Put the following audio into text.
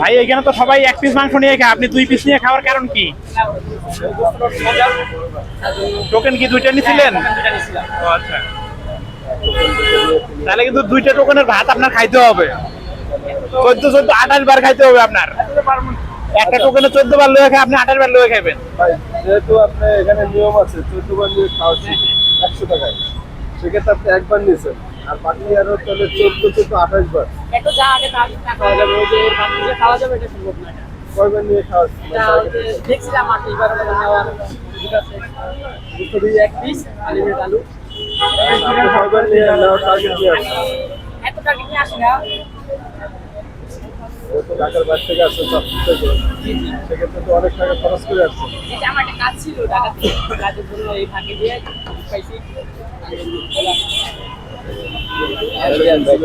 ভাই এখানে তো সবাই এক পিস মাংস নিয়ে খায়। আপনি দুই পিস নিয়ে খাওয়ার কারণ কি? টোকেন কি দুইটা নিছিলেন? ও আচ্ছা। তাহলে কিন্তু দুইটা টোকেনের ভাত আপনার খাইতে হবে। চোদ্দ চোদ্দ আঠাশ বার খাইতে হবে আপনার। একটা টোকেনে চোদ্দ বার লয়ে খায় আপনি আঠাশ বার লয়ে খাইবেন। যেহেতু আপনি এখানে নিয়ম আছে চোদ্দ বার নিয়ে খাওয়া একশো টাকায়। সেক্ষেত্রে আপনি একবার নিয়েছেন। আর বাকি আরও তাহলে চোদ্দ চোদ্দ আঠাশ বার। একটু যা আগে তা খাওয়া যাবে ওই যে খাওয়া যাবে এটা সম্ভব না কয়বার নিয়ে খাওয়া দেখছিলাম নেওয়ার ঠিক আছে। দুটো দুই এক পিস আলিমেট আলু। কয়বার নিয়ে নেওয়ার টার্গেট নিয়ে আসছেন এত টাকা নিয়ে আসি না। ঢাকার বাইরে থেকে আসছেন সব থেকে জি জি। সেক্ষেত্রে তো অনেক টাকা খরচ করে আসছেন আমার একটা কাজ ছিল ঢাকাতে কাজের জন্য এই ফাঁকে দিয়ে পাইছি। Airnya.